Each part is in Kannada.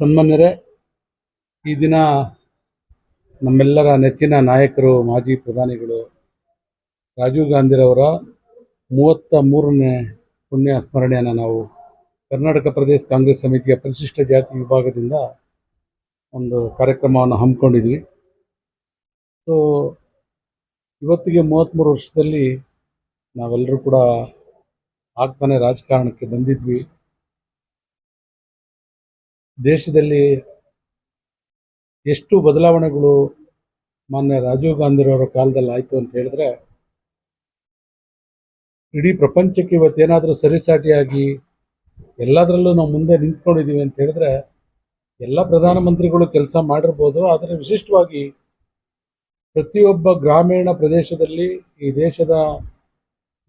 ಸನ್ಮಾನ್ಯರೇ, ಈ ದಿನ ನಮ್ಮೆಲ್ಲರ ನೆಚ್ಚಿನ ನಾಯಕರು, ಮಾಜಿ ಪ್ರಧಾನಿಗಳು ರಾಜೀವ್ ಗಾಂಧಿರವರ ಮೂವತ್ತ ಮೂರನೇ ಪುಣ್ಯ ಸ್ಮರಣೆಯನ್ನು ನಾವು ಕರ್ನಾಟಕ ಪ್ರದೇಶ ಕಾಂಗ್ರೆಸ್ ಸಮಿತಿಯ ಪರಿಶಿಷ್ಟ ಜಾತಿ ವಿಭಾಗದಿಂದ ಒಂದು ಕಾರ್ಯಕ್ರಮವನ್ನು ಹಮ್ಮಿಕೊಂಡಿದ್ವಿ. ಸೊ ಇವತ್ತಿಗೆ ಮೂವತ್ತ್ಮೂರು ವರ್ಷದಲ್ಲಿ ನಾವೆಲ್ಲರೂ ಕೂಡ ಆಗ್ತಾನೆ ರಾಜಕಾರಣಕ್ಕೆ ಬಂದಿದ್ವಿ. ದೇಶದಲ್ಲಿ ಎಷ್ಟು ಬದಲಾವಣೆಗಳು ಮಾನ್ಯ ರಾಜೀವ್ ಗಾಂಧಿರವರ ಕಾಲದಲ್ಲಿ ಆಯಿತು ಅಂತ ಹೇಳಿದ್ರೆ, ಇಡೀ ಪ್ರಪಂಚಕ್ಕೆ ಇವತ್ತೇನಾದರೂ ಸರಿಸಾಟಿಯಾಗಿ ಎಲ್ಲದರಲ್ಲೂ ನಾವು ಮುಂದೆ ನಿಂತ್ಕೊಂಡಿದ್ದೀವಿ ಅಂತ ಹೇಳಿದ್ರೆ, ಎಲ್ಲ ಪ್ರಧಾನಮಂತ್ರಿಗಳು ಕೆಲಸ ಮಾಡಿರ್ಬೋದು, ಆದರೆ ವಿಶಿಷ್ಟವಾಗಿ ಪ್ರತಿಯೊಬ್ಬ ಗ್ರಾಮೀಣ ಪ್ರದೇಶದಲ್ಲಿ ಈ ದೇಶದ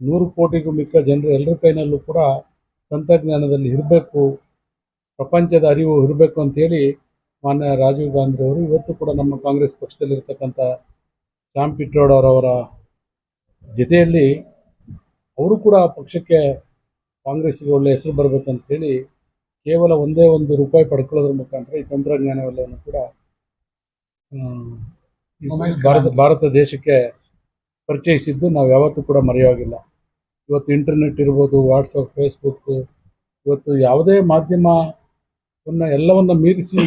ನೂರು ಕೋಟಿಗೂ ಮಿಕ್ಕ ಜನರು ಎಲ್ಲರ ಕೈನಲ್ಲೂ ಕೂಡ ತಂತ್ರಜ್ಞಾನದಲ್ಲಿ ಇರಬೇಕು ಪ್ರಪಂಚದ ಅರಿವು ಇರಬೇಕು ಅಂತೇಳಿ ಮಾನ್ಯ ರಾಜೀವ್ ಗಾಂಧಿ ಅವರು ಇವತ್ತು ಕೂಡ ನಮ್ಮ ಕಾಂಗ್ರೆಸ್ ಪಕ್ಷದಲ್ಲಿರ್ತಕ್ಕಂಥ ಶ್ಯಾಮ್ ಪಿಟ್ರೋಡವರವರ ಜೊತೆಯಲ್ಲಿ ಅವರು ಕೂಡ ಪಕ್ಷಕ್ಕೆ ಕಾಂಗ್ರೆಸ್ಗೆ ಒಳ್ಳೆ ಹೆಸರು ಬರಬೇಕಂತೇಳಿ ಕೇವಲ ಒಂದೇ ಒಂದು ರೂಪಾಯಿ ಪಡ್ಕೊಳ್ಳೋದ್ರ ಮುಖಾಂತರ ಈ ತಂತ್ರಜ್ಞಾನವೆಲ್ಲವನ್ನು ಕೂಡ ಭಾರತ ಭಾರತ ದೇಶಕ್ಕೆ ಪರಿಚಯಿಸಿದ್ದು ನಾವು ಯಾವತ್ತೂ ಕೂಡ ಮರೆಯೋಗಿಲ್ಲ. ಇವತ್ತು ಇಂಟರ್ನೆಟ್ ಇರ್ಬೋದು ವಾಟ್ಸಪ್ ಫೇಸ್ಬುಕ್ ಇವತ್ತು ಯಾವುದೇ ಮಾಧ್ಯಮವನ್ನು ಎಲ್ಲವನ್ನ ಮೀರಿಸಿ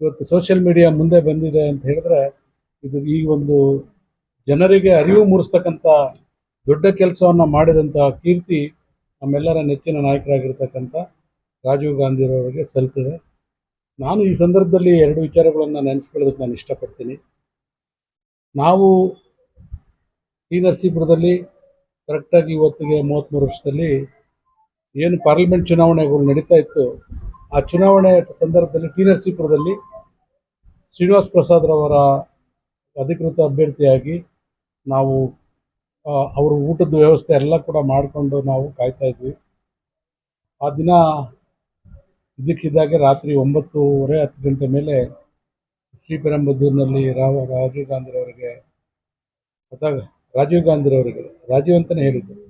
ಇವತ್ತು ಸೋಷಿಯಲ್ ಮೀಡಿಯಾ ಮುಂದೆ ಬಂದಿದೆ ಅಂತ ಹೇಳಿದ್ರೆ ಇದು ಈ ಒಂದು ಜನರಿಗೆ ಅರಿವು ಮೂಡಿಸ್ತಕ್ಕಂಥ ದೊಡ್ಡ ಕೆಲಸವನ್ನು ಮಾಡಿದಂತಹ ಕೀರ್ತಿ ನಮ್ಮೆಲ್ಲರ ನೆಚ್ಚಿನ ನಾಯಕರಾಗಿರ್ತಕ್ಕಂಥ ರಾಜೀವ್ ಗಾಂಧಿರವರಿಗೆ ಸಲ್ತಿದೆ. ನಾನು ಈ ಸಂದರ್ಭದಲ್ಲಿ ಎರಡು ವಿಚಾರಗಳನ್ನು ನೆನೆಸ್ಕೊಳ್ಳೋದಕ್ಕೆ ನಾನು ಇಷ್ಟಪಡ್ತೀನಿ. ನಾವು ಈ ನರಸೀಪುರದಲ್ಲಿ ಕರೆಕ್ಟಾಗಿ ಇವತ್ತಿಗೆ ಮೂವತ್ತ್ಮೂರು ವರ್ಷದಲ್ಲಿ ಏನು ಪಾರ್ಲಿಮೆಂಟ್ ಚುನಾವಣೆಗಳು ನಡೀತಾ ಇತ್ತು ಆ ಚುನಾವಣೆ ಸಂದರ್ಭದಲ್ಲಿ ಟಿ ನರಸೀಪುರದಲ್ಲಿ ಶ್ರೀನಿವಾಸ್ ಪ್ರಸಾದ್ರವರ ಅಧಿಕೃತ ಅಭ್ಯರ್ಥಿಯಾಗಿ ನಾವು ಅವರು ಊಟದ ವ್ಯವಸ್ಥೆ ಎಲ್ಲ ಕೂಡ ಮಾಡಿಕೊಂಡು ನಾವು ಕಾಯ್ತಾ ಇದ್ವಿ. ಆ ದಿನ ಇದಕ್ಕಿದ್ದಾಗೆ ರಾತ್ರಿ ಒಂಬತ್ತೂವರೆ ಹತ್ತು ಗಂಟೆ ಮೇಲೆ ಶ್ರೀಪೆರಂಬದೂರಿನಲ್ಲಿ ರಾವ ರಾಜೀವ್ ಗಾಂಧಿರವರಿಗೆ ಅಥವಾ ರಾಜೀವ್ ಗಾಂಧಿರವರಿಗೆ ರಾಜೀವ್ ಅಂತಲೇ ಹೇಳಿದ್ದರು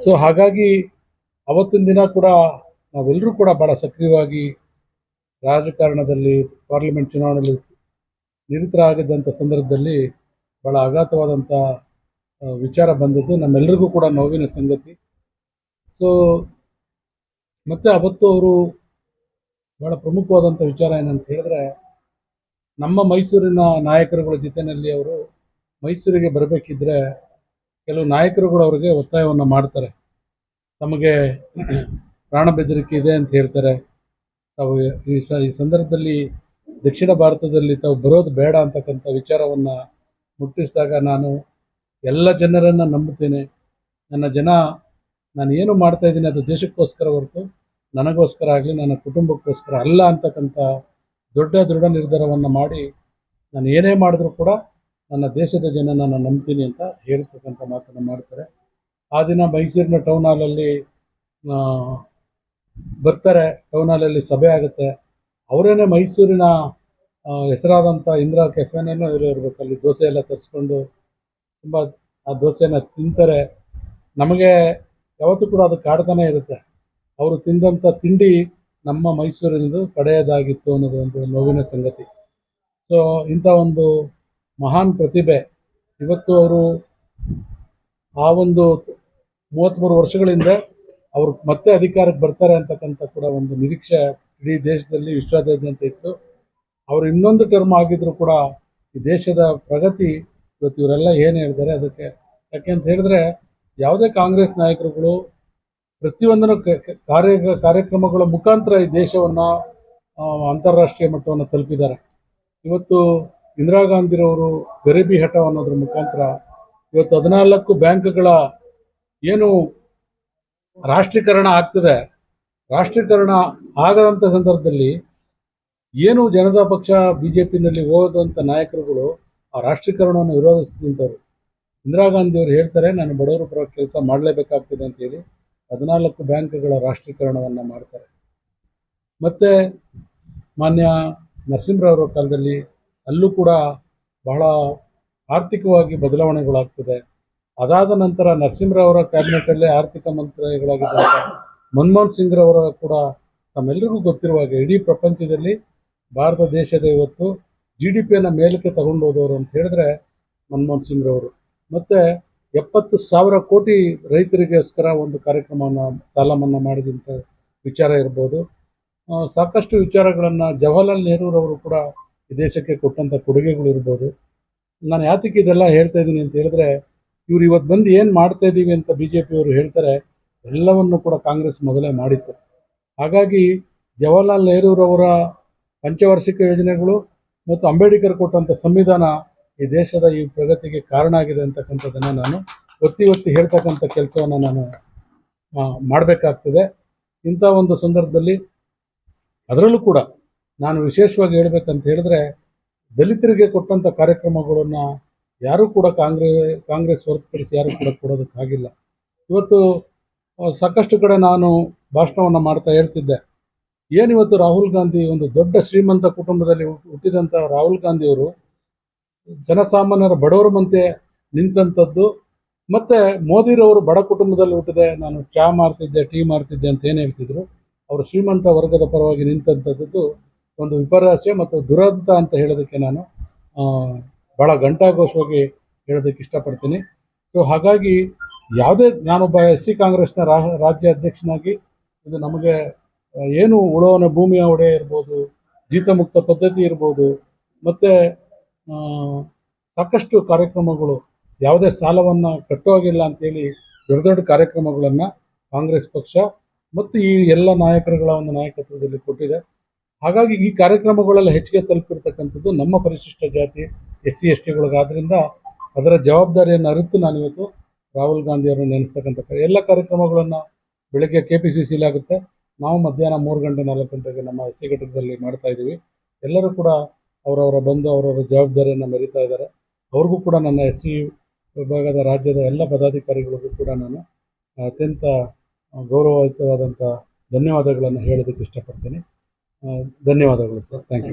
ಸೊ ಹಾಗಾಗಿ ಅವತ್ತಿನ ದಿನ ಕೂಡ ನಾವೆಲ್ಲರೂ ಕೂಡ ಭಾಳ ಸಕ್ರಿಯವಾಗಿ ರಾಜಕಾರಣದಲ್ಲಿ, ಪಾರ್ಲಿಮೆಂಟ್ ಚುನಾವಣೆಯಲ್ಲಿ ನಿರತರಾಗಿದ್ದಂಥ ಸಂದರ್ಭದಲ್ಲಿ ಭಾಳ ಆಘಾತವಾದಂಥ ವಿಚಾರ ಬಂದದ್ದು ನಮ್ಮೆಲ್ಲರಿಗೂ ಕೂಡ ನೋವಿನ ಸಂಗತಿ. ಸೊ ಮತ್ತು ಅವತ್ತು ಅವರು ಭಾಳ ಪ್ರಮುಖವಾದಂಥ ವಿಚಾರ ಏನಂತ ಹೇಳಿದ್ರೆ, ನಮ್ಮ ಮೈಸೂರಿನ ನಾಯಕರುಗಳ ಜೊತೆಯಲ್ಲಿ ಅವರು ಮೈಸೂರಿಗೆ ಬರಬೇಕಿದ್ರೆ ಕೆಲವು ನಾಯಕರುಗಳು ಅವರಿಗೆ ಒತ್ತಾಯವನ್ನು ಮಾಡ್ತಾರೆ. ತಮಗೆ ಪ್ರಾಣ ಬೆದರಿಕೆ ಇದೆ ಅಂತ ಹೇಳ್ತಾರೆ. ತಾವು ಈ ಸ, ಈ ಸಂದರ್ಭದಲ್ಲಿ ದಕ್ಷಿಣ ಭಾರತದಲ್ಲಿ ತಾವು ಬರೋದು ಬೇಡ ಅಂತಕ್ಕಂಥ ವಿಚಾರವನ್ನು ಮುಟ್ಟಿಸಿದಾಗ ನಾನು ಎಲ್ಲ ಜನರನ್ನು ನಂಬುತ್ತೇನೆ. ನನ್ನ ಜನ, ನಾನು ಏನು ಮಾಡ್ತಾ ಇದ್ದೀನಿ ಅದು ದೇಶಕ್ಕೋಸ್ಕರ ಹೊರತು ನನಗೋಸ್ಕರ ಆಗಲಿ, ನನ್ನ ಕುಟುಂಬಕ್ಕೋಸ್ಕರ ಅಲ್ಲ ಅಂತಕ್ಕಂಥ ದೊಡ್ಡ ದೃಢ ನಿರ್ಧಾರವನ್ನು ಮಾಡಿ ನಾನು ಏನೇ ಮಾಡಿದ್ರೂ ಕೂಡ ನನ್ನ ದೇಶದ ಜನ ನಾನು ನಂಬ್ತೀನಿ ಅಂತ ಹೇಳ್ತಕ್ಕಂಥ ಮಾತನ್ನು ಮಾಡ್ತಾರೆ. ಆ ದಿನ ಮೈಸೂರಿನ ಟೌನ್ ಹಾಲಲ್ಲಿ ಬರ್ತಾರೆ. ಟೌನ್ ಹಾಲಲ್ಲಿ ಸಭೆ ಆಗುತ್ತೆ. ಅವರೇನೆ ಮೈಸೂರಿನ ಹೆಸರಾದಂಥ ಇಂದಿರಾ ಕೆಫೆನೇನೋ ಇರ್ಬೇಕು. ಅಲ್ಲಿ ದೋಸೆ ಎಲ್ಲ ತರಿಸ್ಕೊಂಡು ತುಂಬ ಆ ದೋಸೆನ ತಿಂತಾರೆ. ನಮಗೆ ಯಾವತ್ತೂ ಕೂಡ ಅದು ಕಾಡ್ತಾನೆ ಇರುತ್ತೆ. ಅವರು ತಿಂದಂಥ ತಿಂಡಿ ನಮ್ಮ ಮೈಸೂರಿನದು ಕಡೆಯದಾಗಿತ್ತು ಅನ್ನೋದು ಒಂದು ನೋವಿನ ಸಂಗತಿ. ಸೊ ಇಂಥ ಒಂದು ಮಹಾನ್ ಪ್ರತಿಭೆ. ಇವತ್ತು ಅವರು ಆ ಒಂದು ಮೂವತ್ತ್ಮೂರು ವರ್ಷಗಳಿಂದ ಅವರು ಮತ್ತೆ ಅಧಿಕಾರಕ್ಕೆ ಬರ್ತಾರೆ ಅಂತಕ್ಕಂಥ ಕೂಡ ಒಂದು ನಿರೀಕ್ಷೆ ಇಡೀ ದೇಶದಲ್ಲಿ ವಿಶ್ವಾದ್ಯಂತ ಇತ್ತು. ಅವರು ಇನ್ನೊಂದು ಟರ್ಮ್ ಆಗಿದ್ರು ಕೂಡ ಈ ದೇಶದ ಪ್ರಗತಿ ಇವತ್ತು ಇವರೆಲ್ಲ ಏನು ಹೇಳ್ತಾರೆ ಅದಕ್ಕೆ ಯಾಕೆ ಅಂತ ಹೇಳಿದ್ರೆ ಯಾವುದೇ ಕಾಂಗ್ರೆಸ್ ನಾಯಕರುಗಳು ಪ್ರತಿಯೊಂದನ್ನು ಕಾರ್ಯ, ಕಾರ್ಯಕ್ರಮಗಳ ಮುಖಾಂತರ ಈ ದೇಶವನ್ನು ಅಂತಾರಾಷ್ಟ್ರೀಯ ಮಟ್ಟವನ್ನು ತಲುಪಿದ್ದಾರೆ. ಇವತ್ತು ಇಂದಿರಾ ಗಾಂಧಿರವರು ಗರೀಬಿ ಹಠ ಅನ್ನೋದ್ರ ಮುಖಾಂತರ ಇವತ್ತು ಹದಿನಾಲ್ಕು ಬ್ಯಾಂಕ್ಗಳ ಏನು ರಾಷ್ಟ್ರೀಕರಣ ಆಗ್ತದೆ. ರಾಷ್ಟ್ರೀಕರಣ ಆಗದಂಥ ಸಂದರ್ಭದಲ್ಲಿ ಏನು ಜನತಾ ಪಕ್ಷ ಬಿ ಜೆ ಪಿನಲ್ಲಿ ಹೋದಂಥ ನಾಯಕರುಗಳು ಆ ರಾಷ್ಟ್ರೀಕರಣವನ್ನು ವಿರೋಧಿಸಿದಂಥವ್ರು ಇಂದಿರಾ ಗಾಂಧಿಯವರು ಹೇಳ್ತಾರೆ, ನಾನು ಬಡವರ ಪರ ಕೆಲಸ ಮಾಡಲೇಬೇಕಾಗ್ತದೆ ಅಂತೇಳಿ ಹದಿನಾಲ್ಕು ಬ್ಯಾಂಕ್ಗಳ ರಾಷ್ಟ್ರೀಕರಣವನ್ನು ಮಾಡ್ತಾರೆ. ಮತ್ತು ಮಾನ್ಯ ನರಸಿಂಹರಾವ್ರ ಕಾಲದಲ್ಲಿ ಅಲ್ಲೂ ಕೂಡ ಬಹಳ ಆರ್ಥಿಕವಾಗಿ ಬದಲಾವಣೆಗಳಾಗ್ತದೆ. ಅದಾದ ನಂತರ ನರಸಿಂಹರವರ ಕ್ಯಾಬಿನೆಟ್ ಅಲ್ಲಿ ಆರ್ಥಿಕ ಮಂತ್ರಿಗಳಾಗಿದ್ದಂಥ ಮನಮೋಹನ್ ಸಿಂಗ್ ರವರ ಕೂಡ ತಮ್ಮೆಲ್ಲರಿಗೂ ಗೊತ್ತಿರುವ ಹಾಗೆ ಇಡೀ ಪ್ರಪಂಚದಲ್ಲಿ ಭಾರತ ದೇಶದ ಇವತ್ತು ಜಿ ಡಿ ಪಿಯನ್ನು ಮೇಲಕ್ಕೆ ತಗೊಂಡು ಹೋದವರು ಅಂತ ಹೇಳಿದ್ರೆ ಮನಮೋಹನ್ ಸಿಂಗ್ ರವರು ಮತ್ತು ಎಪ್ಪತ್ತು ಸಾವಿರ ಕೋಟಿ ರೈತರಿಗೋಸ್ಕರ ಒಂದು ಕಾರ್ಯಕ್ರಮವನ್ನು ಸಾಲ ಮನ್ನಾ ಮಾಡಿದಂಥ ವಿಚಾರ ಇರ್ಬೋದು. ಸಾಕಷ್ಟು ವಿಚಾರಗಳನ್ನು ಜವಾಹರ್ಲಾಲ್ ನೆಹರೂರವರು ಕೂಡ ದೇಶಕ್ಕೆ ಕೊಟ್ಟಂಥ ಕೊಡುಗೆಗಳು ಇರ್ಬೋದು ನಾನು ಯಾತಕ್ಕೆ ಇದೆಲ್ಲ ಹೇಳ್ತಾ ಇದ್ದೀನಿ ಅಂತ ಹೇಳಿದ್ರೆ, ಇವ್ರು ಇವತ್ತು ಬಂದು ಏನು ಮಾಡ್ತಾ ಇದ್ದೀವಿ ಅಂತ ಬಿ ಜೆ ಪಿಯವರು ಹೇಳ್ತಾರೆ, ಎಲ್ಲವನ್ನು ಕೂಡ ಕಾಂಗ್ರೆಸ್ ಮೊದಲೇ ಮಾಡಿತ್ತು. ಹಾಗಾಗಿ ಜವಾಹರ್ಲಾಲ್ ನೆಹರೂರವರ ಪಂಚವಾರ್ಷಿಕ ಯೋಜನೆಗಳು ಮತ್ತು ಅಂಬೇಡ್ಕರ್ ಕೊಟ್ಟಂಥ ಸಂವಿಧಾನ ಈ ದೇಶದ ಈ ಪ್ರಗತಿಗೆ ಕಾರಣ ಆಗಿದೆ ಅಂತಕ್ಕಂಥದ್ದನ್ನು ನಾನು ಒತ್ತಿ ಒತ್ತಿ ಹೇಳ್ತಕ್ಕಂಥ ಕೆಲಸವನ್ನು ನಾನು ಮಾಡಬೇಕಾಗ್ತದೆ. ಇಂಥ ಒಂದು ಸಂದರ್ಭದಲ್ಲಿ ಅದರಲ್ಲೂ ಕೂಡ ನಾನು ವಿಶೇಷವಾಗಿ ಹೇಳಬೇಕಂತ ಹೇಳಿದ್ರೆ ದಲಿತರಿಗೆ ಕೊಟ್ಟಂತ ಕಾರ್ಯಕ್ರಮಗಳನ್ನು ಯಾರು ಕೂಡ ಕಾಂಗ್ರೆಸ್ ಕಾಂಗ್ರೆಸ್ ಹೊರತುಪಡಿಸಿ ಯಾರು ಕೂಡ ಕೊಡೋದಕ್ಕಾಗಿಲ್ಲ. ಇವತ್ತು ಸಾಕಷ್ಟು ಕಡೆ ನಾನು ಭಾಷಣವನ್ನು ಮಾಡ್ತಾ ಹೇಳ್ತಿದ್ದೆ. ಏನಿವತ್ತು ರಾಹುಲ್ ಗಾಂಧಿ ಒಂದು ದೊಡ್ಡ ಶ್ರೀಮಂತ ಕುಟುಂಬದಲ್ಲಿ ಹುಟ್ಟಿದಂಥ ರಾಹುಲ್ ಗಾಂಧಿಯವರು ಜನಸಾಮಾನ್ಯರ ಬಡವರ ಮಂತೆ ನಿಂತಂಥದ್ದು ಮತ್ತು ಮೋದಿರವರು ಬಡ ಕುಟುಂಬದಲ್ಲಿ ಹುಟ್ಟಿದೆ, ನಾನು ಚಾ ಮಾರ್ತಿದ್ದೆ ಟೀ ಮಾರ್ತಿದ್ದೆ ಅಂತ ಏನು ಹೇಳ್ತಿದ್ರು, ಅವರು ಶ್ರೀಮಂತ ವರ್ಗದ ಪರವಾಗಿ ನಿಂತಂಥದ್ದು ಒಂದು ವಿಪರ್ಯಾಸ ಮತ್ತು ದುರಂತ ಅಂತ ಹೇಳೋದಕ್ಕೆ ನಾನು ಭಾಳ ಹೋಗಿ ಹೇಳೋದಕ್ಕೆ ಇಷ್ಟಪಡ್ತೀನಿ. ಸೊ ಹಾಗಾಗಿ ಯಾವುದೇ, ನಾನೊಬ್ಬ ಎಸ್ ಸಿ ಕಾಂಗ್ರೆಸ್ನ ರಾಜ್ಯ ಅಧ್ಯಕ್ಷನಾಗಿ ಇದು ನಮಗೆ ಏನು ಉಳೋನ ಭೂಮಿಯ ಒಡೆ ಇರ್ಬೋದು, ಜೀತಮುಕ್ತ ಪದ್ಧತಿ ಇರ್ಬೋದು, ಮತ್ತು ಸಾಕಷ್ಟು ಕಾರ್ಯಕ್ರಮಗಳು, ಯಾವುದೇ ಸಾಲವನ್ನು ಕಟ್ಟುವಾಗಿಲ್ಲ ಅಂತೇಳಿ ದೊಡ್ಡ ದೊಡ್ಡ ಕಾರ್ಯಕ್ರಮಗಳನ್ನು ಕಾಂಗ್ರೆಸ್ ಪಕ್ಷ ಮತ್ತು ಈ ಎಲ್ಲ ನಾಯಕರುಗಳ ಒಂದು ನಾಯಕತ್ವದಲ್ಲಿ ಕೊಟ್ಟಿದೆ. ಹಾಗಾಗಿ ಈ ಕಾರ್ಯಕ್ರಮಗಳೆಲ್ಲ ಹೆಚ್ಚಿಗೆ ತಲುಪಿರ್ತಕ್ಕಂಥದ್ದು ನಮ್ಮ ಪರಿಶಿಷ್ಟ ಜಾತಿ ಎಸ್ ಸಿ ಎಸ್ ಟಿಗಳಿಗಾದ್ರಿಂದ ಅದರ ಜವಾಬ್ದಾರಿಯನ್ನು ಅರಿತು ನಾನಿವತ್ತು ರಾಹುಲ್ ಗಾಂಧಿಯವರನ್ನು ನೆನೆಸ್ತಕ್ಕಂಥ ಕಾರ್ಯ- ಎಲ್ಲ ಕಾರ್ಯಕ್ರಮಗಳನ್ನು ಬೆಳಗ್ಗೆ ಕೆ ಪಿ ಸಿ ಸಿಲಿ ಆಗುತ್ತೆ. ನಾವು ಮಧ್ಯಾಹ್ನ ಮೂರು ಗಂಟೆ ನಾಲ್ಕು ಗಂಟೆಗೆ ನಮ್ಮ ಎಸ್ ಸಿ ಘಟಕದಲ್ಲಿ ಮಾಡ್ತಾ ಇದ್ದೀವಿ. ಎಲ್ಲರೂ ಕೂಡ ಅವರವರ ಬಂದು ಅವರವರ ಜವಾಬ್ದಾರಿಯನ್ನು ಮೆರೀತಾ ಇದ್ದಾರೆ. ಅವ್ರಿಗೂ ಕೂಡ ನನ್ನ ಎಸ್ ಸಿ ವಿಭಾಗದ ರಾಜ್ಯದ ಎಲ್ಲ ಪದಾಧಿಕಾರಿಗಳಿಗೂ ಕೂಡ ನಾನು ಅತ್ಯಂತ ಗೌರವಯುತವಾದಂಥ ಧನ್ಯವಾದಗಳನ್ನು ಹೇಳೋದಕ್ಕೆ ಇಷ್ಟಪಡ್ತೀನಿ. ಧನ್ಯವಾದಗಳು ಸರ್ ಥ್ಯಾಂಕ್ ಯು